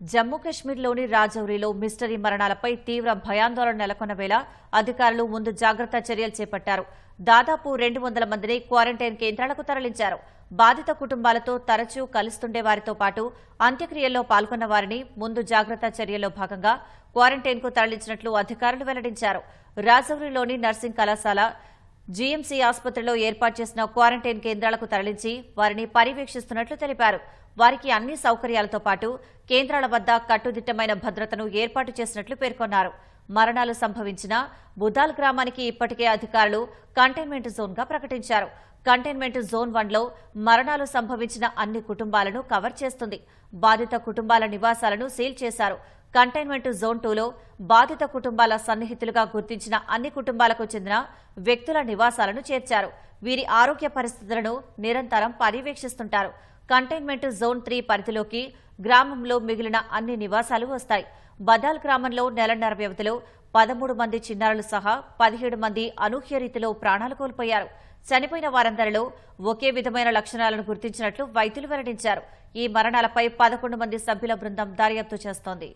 Jammu కశ్మీర్లోని రాజౌరిలో mystery మరణాలపై తీవ్ర భయాందోళన నెలకొన్న వేళ అధికారులు ముందు జాగ్రత్త చర్యలు చేపట్టారు. దాదాపు రెండు వందల మందిని క్వారంటైన్ కేంద్రాలకు తరలించారు. బాధిత కుటుంబాలతో తరచూ కలుస్తుండే వారితో పాటు అంత్యక్రియల్లో పాల్గొన్న వారిని ముందు జాగ్రత్త చర్యల్లో భాగంగా క్వారంటైన్కు తరలించినట్లు అధికారులు వెల్లడించారు. రాజౌరిలోని నర్సింగ్ కళాశాల జీఎంసీ ఆసుపత్రిలో ఏర్పాటు చేసిన క్వారంటైన్ కేంద్రాలకు తరలించి వారిని పర్యవేక్షిస్తున్నట్లు తెలిపారు. వారికి అన్ని సౌకర్యాలతో పాటు కేంద్రాల వద్ద కట్టుదిట్టమైన భద్రతను ఏర్పాటు చేసినట్లు పేర్కొన్నారు. మరణాలు సంభవించిన బుదాల్ గ్రామానికి ఇప్పటికే అధికారులు కంటైన్మెంట్ జోన్గా ప్రకటించారు. కంటైన్మెంట్ జోన్ వన్లో మరణాలు సంభవించిన అన్ని కుటుంబాలను కవర్ చేస్తుంది. బాధిత కుటుంబాల నివాసాలను సీల్ చేశారు. కంటైన్మెంట్ జోన్ టూలో బాధిత కుటుంబాల సన్నిహితులుగా గుర్తించిన అన్ని కుటుంబాలకు చెందిన వ్యక్తుల నివాసాలను చేర్చారు. వీరి ఆరోగ్య పరిస్థితులను నిరంతరం పర్యవేక్షిస్తుంటారు. కంటైన్మెంట్ జోన్ త్రీ పరిధిలోకి గ్రామంలో మిగిలిన అన్ని నివాసాలు వస్తాయి. బదాల్ గ్రామంలో నెలన్నర వ్యవధిలో పదమూడు మంది చిన్నారులు సహా పదిహేడు మంది అనూహ్య రీతిలో ప్రాణాలు కోల్పోయారు. చనిపోయిన వారందరిలో ఒకే విధమైన లక్షణాలను గుర్తించినట్లు వైద్యులు వెల్లడించారు. ఈ మరణాలపై పదకొండు మంది సభ్యుల బృందం దర్యాప్తు చేస్తోంది.